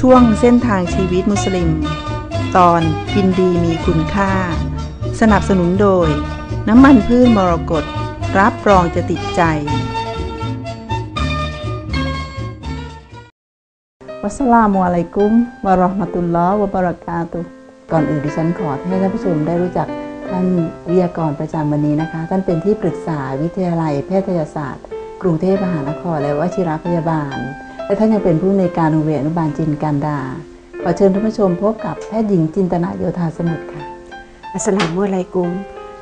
ช่วงเส้นทางชีวิตมุสลิม ตอนกินดีมีคุณค่า สนับสนุนโดย น้ำมันพืชมรกตรับรองจะติดใจวัสลามุอะลัยกุมวะราะห์มะตุลลอฮ์วะบะรากาตุก่อนอื่นดิฉันขอให้ท่านผู้ชมได้รู้จักท่านวิทยากรประจำวันนี้นะคะ ท่านเป็นที่ปรึกษาวิทยาลัยแพทยศาสตร์ กรุงเทพมหานครและวชิรพยาบาล และท่านยังเป็นผู้ในวยการโรงเรียนอนุบาลจินกันดา ขอเชิญท่านผู้ชมพบกับแพทย์หญิงจินตนาโยธาสมุทรค่ะ อัสสลามุอะลัยกุม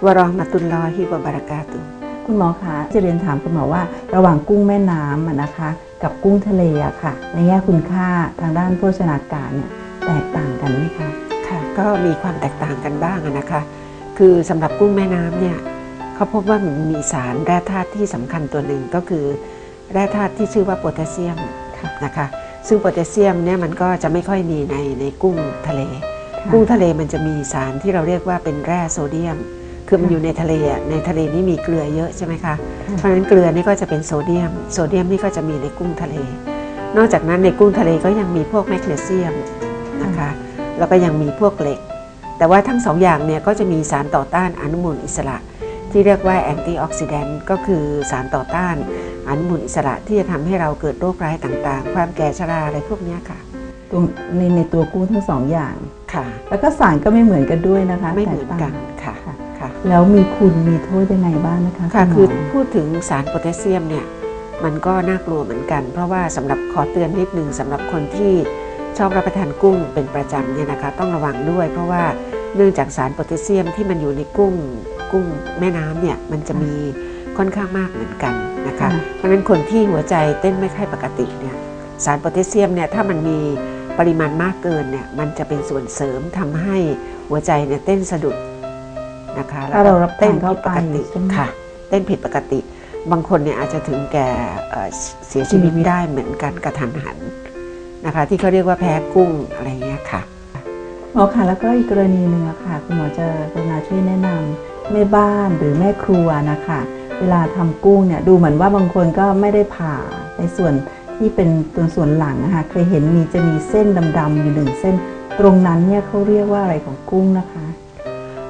วะเราะห์มะตุลลอฮิวะบะเราะกาตุฮ์คุณหมอคะจะเรียนถามคุณหมอว่า ระหว่างกุ้งแม่น้ำอะนะคะ กับกุ้งทะเลอะค่ะ ในแง่คุณค่าทางด้านโภชนาการเนี่ยแตกต่างกันไหมคะ ค่ะ ก็มีความแตกต่างกันบ้างอะนะคะ คือสำหรับกุ้งแม่น้ำเนี่ยเขาพบว่ามันมีสารแร่ธาตุที่สำคัญตัวหนึ่งก็คือ แร่ธาตุที่ชื่อว่าโพแทสเซียมค่ะ นะคะ ซึ่งโพแทสเซียมเนี่ยมันก็จะไม่ค่อยมีในในกุ้งทะเลค่ะกุ้งทะเลมันจะมีสารที่เราเรียกว่าเป็นแร่โซเดียม คือมันอยู่ในทะเลอะในทะเลนี่มีเกลือเยอะใช่ไหมคะ เพราะฉะนั้นเกลือนี่ก็จะเป็นโซเดียม โซเดียมนี่ก็จะมีในกุ้งทะเล นอกจากนั้นในกุ้งทะเลก็ยังมีพวกแมกนีเซียมนะคะ แล้วก็ยังมีพวกเหล็ก แต่ว่าทั้งสองอย่างเนี่ยก็จะมีสารต่อต้านอนุมูลอิสระ ที่เรียกว่าแอนตี้ออกซิแดนต์ก็คือสารต่อต้านอนุมูลอิสระที่จะทำให้เราเกิดโรคร้ายต่างๆ ความแก่ชราอะไรพวกเนี้ยค่ะตรงในในตัวกุ้งทั้งสองอย่างค่ะ แล้วก็สารก็ไม่เหมือนกันด้วยนะคะไม่เหมือนกันแตต่างค่ะค่ะค่ะ แล้วมีคุณมีโทษยังไงบ้างนะคะค่ะณหมคือพูดถึงสารโพแทสเซียมเนี่ยมันก็น่ากลัวเหมือนกัน เพราะว่าสำหรับขอเตือนนิดนึงสำหรับคนที่ชอบรับประทานกุ้งเป็นประจำเนี่ยนะคะต้องระวังด้วย เพราะว่าเนื่องจากสารโพแทสเซียมที่มันอยู่ในกุ้ง กุ้งแม่น้ำเนี่ยมันจะมีค่อนข้างมากเหมือนกันนะคะเพราะฉะนั้นคนที่หัวใจเต้นไม่ค่อยปกติเนี่ยสารโพแทสเซียมเนี่ยถ้ามันมีปริมาณมากเกินเนี่ยมันจะเป็นส่วนเสริมทำให้หัวใจเนี่ยเต้นสะดุดนะคะถ้าเรารับเต้ทานนผิเข้าดไปปกติใช่ไหมค่ะ เต้นผิดปกติ บางคนเนี่ยอาจจะถึงแก่เอ่อเสียชีวิตชีวิตได้เหมือนกันกระทันหันนะคะ ที่เขาเรียกว่าแพ้กุ้งอะไรเงี้ยค่ะหมอค่ะแล้วก็อีกกรณีหนึ่งอะค่ะ คุณหมอจะกรุณาช่วยแนะนำ แม่บ้านหรือแม่ครัวนะคะ เวลาทำกุ้งเนี่ยดูเหมือนว่าบางคนก็ไม่ได้ผ่าในส่วนที่เป็นตัวส่วนหลังนะคะเคยเห็นมีจะมีเส้นดำๆอยู่หนึ่งเส้น ตรงนั้นเนี่ยเขาเรียกว่าอะไรของกุ้งนะคะ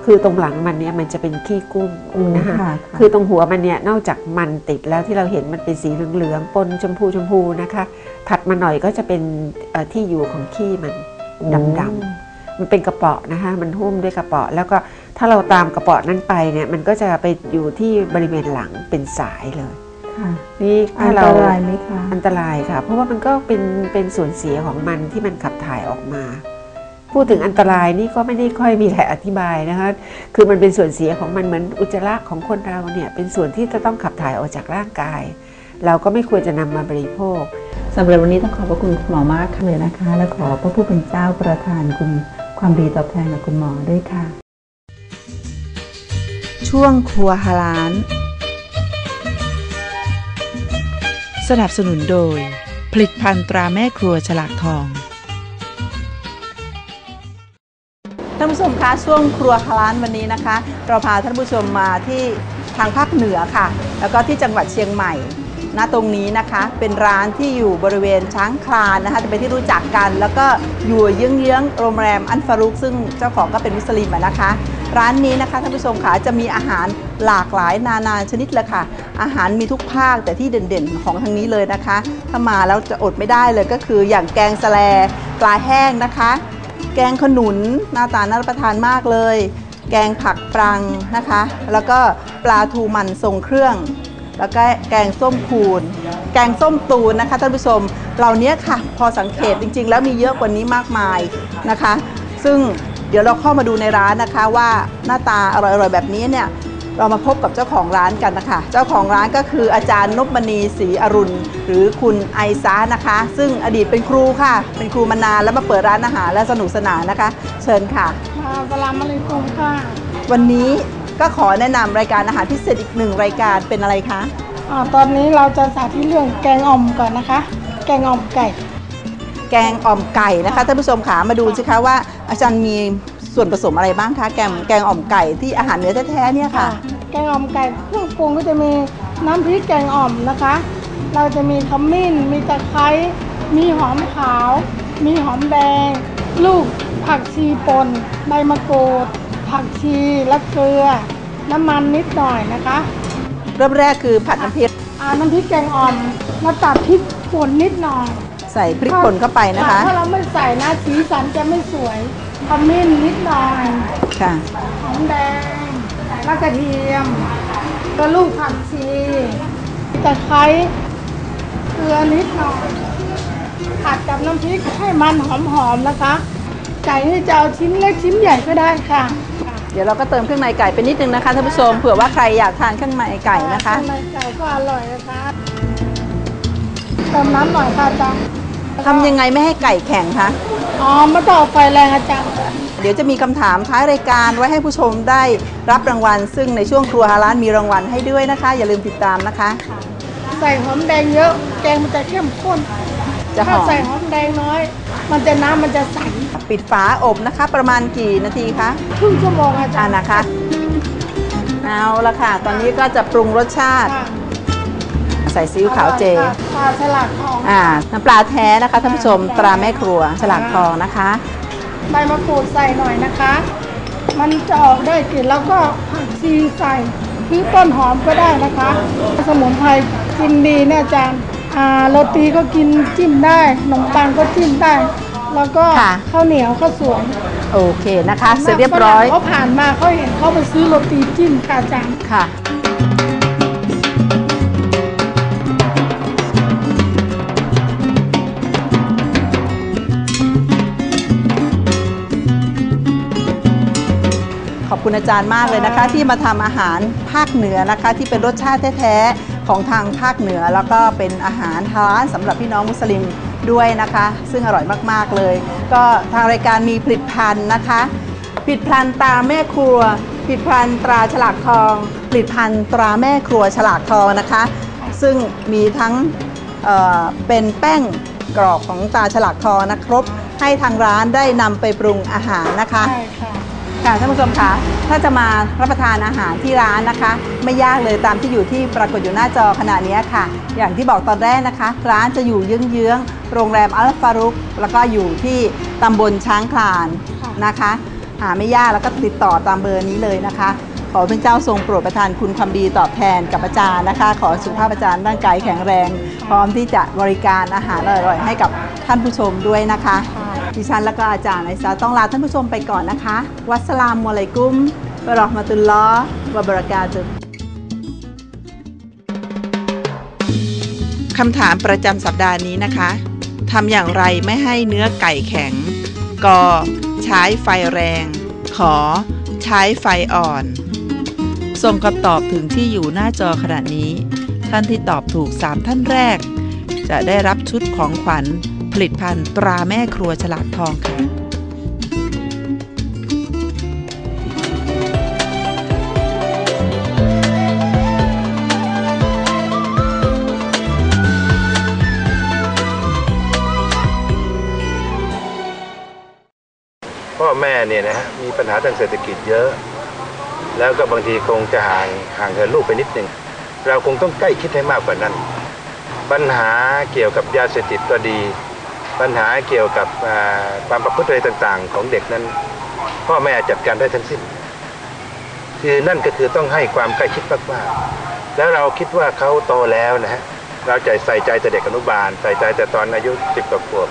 คือตรงหลังมันเนี่ยมันจะเป็นขี้กุ้งโอ้นะคะค่ะคือตรงหัวมันเนี่ยนอกจากมันติดแล้วที่เราเห็นมันเป็นสีเหลืองๆปนชมพูชมพูนะคะ ถัดมาหน่อยก็จะเป็นเอ่อที่อยู่ของขี้มันดำๆมันเป็นกระเป๋อนะคะ มันหุ้มด้วยกระเป๋อแล้วก็ ถ้าเราตามกระเป๋อนั้นไปเนี่ยมันก็จะไปอยู่ที่บริเวณหลังเป็นสายเลยค่ะนี่อัถ้านตเรารายไหมคะอันตรายค่ะ เพราะว่ามันก็เป็นเป็นส่วนเสียของมันที่มันขับถ่ายออกมา พูดถึงอันตรายนี่ก็ไม่ได้ค่อยมีอะไรอธิบายนะคะคือมันเป็นส่วนเสียของมันเหมือนอุจจาระของคนเราเนี่ยเป็นส่วนที่จะต้องขับถ่ายออกจากร่างกาย เราก็ไม่ควรจะนำมาบริโภคสำหรับวันนี้ต้องขอบพระคุณคุณหมอมากเลยนะคะ และขอพระผู้เป็นเจ้าประทานคุณความดีตอบแทนกับคุณหมอด้วยค่ะ ช่วงครัวฮาลาน สนับสนุนโดย ผลิตภัณฑ์ตราแม่ครัวฉลากทองท่านผู้ชมคะช่วงครัวฮาลานวันนี้นะคะ เราพาท่านผู้ชมมาที่ทางภาคเหนือค่ะ แล้วก็ที่จังหวัดเชียงใหม่ ณตรงนี้นะคะ เป็นร้านที่อยู่บริเวณช้างคลานนะคะจะเป็นที่รู้จักกัน แล้วก็อยู่เยื้องๆโรงแรมอันฟารุกซึ่งเจ้าของก็เป็นมุสลิมนะคะ ร้านนี้นะคะท่านผู้ชมค่ะจะมีอาหารหลากหลายนานาชนิดเลยค่ะ อาหารมีทุกภาคแต่ที่เด่นๆ ของทางนี้เลยนะคะ ถ้ามาแล้วจะอดไม่ได้เลยก็คืออย่างแกงสแลปลาแห้งนะคะ แกงขนุนหน้าตาน่ารับประทานมากเลย แกงผักปรังนะคะ แล้วก็ปลาทูมันทรงเครื่อง แล้วก็แกงส้มคูนแกงส้มตูนนะคะท่านผู้ชมเหล่านี้ค่ะ พอสังเกตจริง ๆ แล้วมีเยอะกว่านี้มากมายนะคะ ซึ่งเดี๋ยวเราเข้ามาดูในร้านนะคะว่าหน้าตาอร่อยๆแบบนี้เนี่ยเรามาพบกับเจ้าของร้านกันนะคะ เจ้าของร้านก็คืออาจารย์นพมณีศรีอรุณ หรือคุณไอซานะคะ ซึ่งอดีตเป็นครูค่ะ เป็นครูมานานแล้วมาเปิดร้านอาหารและสนุกสนานนะคะ เชิญค่ะอ่าสลามอะลัยกุมค่ะ วันนี้ ก็ขอแนะนำรายการอาหารพิเศษอีกหนึ่งรายการเป็นอะไรคะอ่าตอนนี้เราจะสาธิตเรื่องแกงอ่อมก่อนนะคะ แกงอ่อมไก่ แกงอ่อมไก่นะคะท่านผู้ชมขามาดูสิคะว่า อาจารย์มีส่วนผสมอะไรบ้างคะแกงแกงอ่อมไก่ที่อาหารเนื้อแท้ๆเนี่ยค่ะ แกงอ่อมไก่เครื่องปรุงก็จะมีน้ำพริกแกงอ่อมนะคะ เราจะมีขมิ้น มีตะไคร้ มีหอมขาว มีหอมแดง ลูกผักชีป่นใบมะกรูด ผักชีและเกลือ น้ำมันนิดหน่อยนะคะ เริ่มแรกคือผัดน้ำพริกอ่าน้ำพริกแกงอ่อมแล้วตัดพริกป่นนิดหน่อยใส่พริกป่นเข้าไปนะคะ ถ้าเราไม่ใส่นะสีสันจะไม่สวยขมิ้นนิดหน่อยค่ะหอมแดงแล้วกระเทียมก็ลูกผักชีตะไคร้เกลือนิดหน่อยผัดกับน้ำพริกให้มันหอมๆนะคะไก่นี่จะเอาชิ้นเล็กชิ้นใหญ่ก็ได้ค่ะ เดี๋ยวเราก็เติมเครื่องในไก่ไปนิดนึงนะคะท่านผู้ชมเผื่อว่าใครอยากทานเครื่องในไก่นะคะข้างในไก่ก็อร่อยนะคะเติมน้ำหน่อยค่ะอาจารย์ทำยังไงไม่ให้ไก่แข็งคะ อ๋อไม่ต้องเอาไฟแรงอาจารย์เดี๋ยวจะมีคำถามท้ายรายการไว้ให้ผู้ชมได้รับรางวัล ซึ่งในช่วงครัวฮาลานมีรางวัลให้ด้วยนะคะ อย่าลืมติดตามนะคะ ใส่หอมแดงเยอะ แกงมันจะเข้มข้น จะหถ้าอมใส่หอมแดงน้อย มันจะน้ำมันจะใสปิดฝาอบนะคะ ประมาณกี่นาทีคะครึ่งชั่วโมงอาจาอ่ารย์นะคะ เอาละค่ะ ตอนนี้ก็จะปรุงรสชาติ ค่ะใส่ซีอิ๊วขาวเจค่ะปลาฉลากทอง อ่าน้ำปลาแท้นะคะท่านผู้ชมตราแม่ครัวฉลากทองนะคะ ใบมะกรูดใส่หน่อยนะคะ มันจะออกได้กลิ่นแล้วก็ผักชีใส่หรือต้นหอมก็ได้นะคะ สมุนไพรกินดีเนี่ยอาจารย์อ่า โรตีก็กินจิ้มได้ขนมปังก็จิ้มได้ แล้วก็ค่ะ ข้าวเหนียวข้าวสวยโอเคนะคะ เสร็จเรียบร้อย เขาผ่านมาเขาเห็นเขาไปซื้อโรตีจิ้มค่ะอาจารย์ ค่ะ ขอบคุณอาจารย์มากเลยนะคะ ที่มาทำอาหารภาคเหนือนะคะ ที่เป็นรสชาติแท้ๆ ของทางภาคเหนือ แล้วก็เป็นอาหารทาร้านสำหรับพี่น้องมุสลิมด้วยนะคะ ซึ่งอร่อยมากๆเลย ก็ทางรายการมีผลิตภัณฑ์นะคะผลิตภัณฑ์ตาแม่ครัวผลิตภัณฑ์ตราฉลากทองผลิตภัณฑ์ตราแม่ครัวฉลากทองนะคะ ซึ่งมีทั้งเอ่อเป็นแป้งกรอบของตาฉลากทองนะครบให้ทางร้านได้นำไปปรุงอาหารนะคะใช่ค่ะ ค่ะท่านผู้ชมคะถ้าจะมารับประทานอาหารที่ร้านนะคะ ไม่ยากเลยตามที่อยู่ที่ปรากฏอยู่หน้าจอขณะนี้ค่ะ อย่างที่บอกตอนแรกนะคะ ร้านจะอยู่เยื้องๆโรงแรมอัลฟารุกแล้วก็อยู่ที่ตำบลช้างคลานนะคะ หาไม่ยากแล้วก็ติดต่อตามเบอร์นี้เลยนะคะ ขอพระเจ้าทรงโปรดประทานคุณความดีตอบแทนกับอาจารย์นะคะ ขอสุขภาพอาจารย์ร่างกายแข็งแรง พร้อมที่จะบริการอาหารอร่อยๆให้กับท่านผู้ชมด้วยนะคะ ดิฉันและก็อาจารย์ไอซาต้องลาท่านผู้ชมไปก่อนนะคะ วัสสลามุอะลัยกุมวะเราะห์มะตุลลอฮ์วะบะเราะกาตุฮ์คำถามประจำสัปดาห์นี้นะคะทำอย่างไรไม่ให้เนื้อไก่แข็ง ก ใช้ไฟแรง ขอ ใช้ไฟอ่อน ส่งคำตอบถึงที่อยู่หน้าจอขณะนี้ ท่านที่ตอบถูก 3 ท่านแรก จะได้รับชุดของขวัญ ผลิตภัณฑ์ตราแม่ครัวฉลากทองค่ะพ่อแม่เนี่ยนะฮะมีปัญหาทางเศรษฐกิจเยอะ แล้วก็บางทีคงจะห่างห่างเหินลูกไปนิดหนึ่งเราคงต้องใกล้คิดให้มากกว่านั้น ปัญหาเกี่ยวกับยาเสพติดก็ดี ปัญหาเกี่ยวกับความประพฤติอะไรต่าง ๆ ของเด็กนั้น พ่อแม่จัดการได้ทั้งสิ้น คือนั่นก็คือต้องให้ความใกล้ชิดมากๆแล้วเราคิดว่าเขาโตแล้วนะฮะเราใจใส่ใจแต่เด็กอนุบาล ใส่ใจแต่ตอนอายุ10กว่าขวบ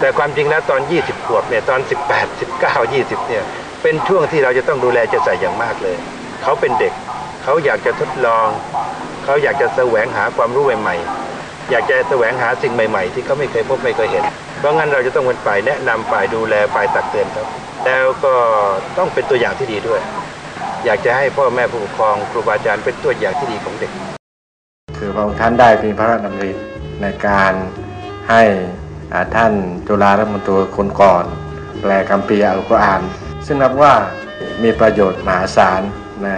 แต่ความจริงแล้วตอน 20 ขวบเนี่ยตอน 18 19 20เนี่ยเป็นช่วงที่เราจะต้องดูแลจะใส่อย่างมากเลย เขาเป็นเด็ก เขาอยากจะทดลอง เขาอยากจะแสวงหาความรู้ใหม่ๆ อยากจะแสวงหาสิ่งใหม่ ๆ ที่เขาไม่เคยพบไม่เคยเห็น เพราะงั้นเราจะต้องเป็นฝ่ายแนะนำฝ่ายดูแลฝ่ายตักเตือนเขาแล้วก็ต้องเป็นตัวอย่างที่ดีด้วย อยากจะให้พ่อแม่ผู้ปกครองครูบาอาจารย์เป็นตัวอย่างที่ดีของเด็ก คือพระองค์ท่านได้มีพระราชดำริในการให้ท่านจุฬารัฐมนตรีคนก่อน แปลคัมภีร์อัลกุรอาน ซึ่งนับว่ามีประโยชน์มหาศาลนะ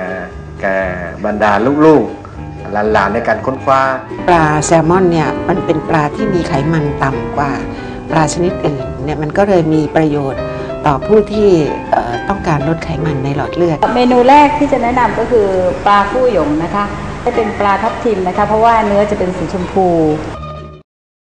แก่บรรดาลูกๆ หลานๆในการค้นคว้า ปลาแซลมอนเนี่ยมันเป็นปลาที่มีไขมันต่ำกว่าปลาชนิดอื่นเนี่ยมันก็เลยมีประโยชน์ต่อผู้ที่เอ่อต้องการลดไขมันในหลอดเลือด เมนูแรกที่จะแนะนำก็คือปลาคู่หยงนะคะให้เป็นปลาทับทิมนะคะ เพราะว่าเนื้อจะเป็นสีชมพู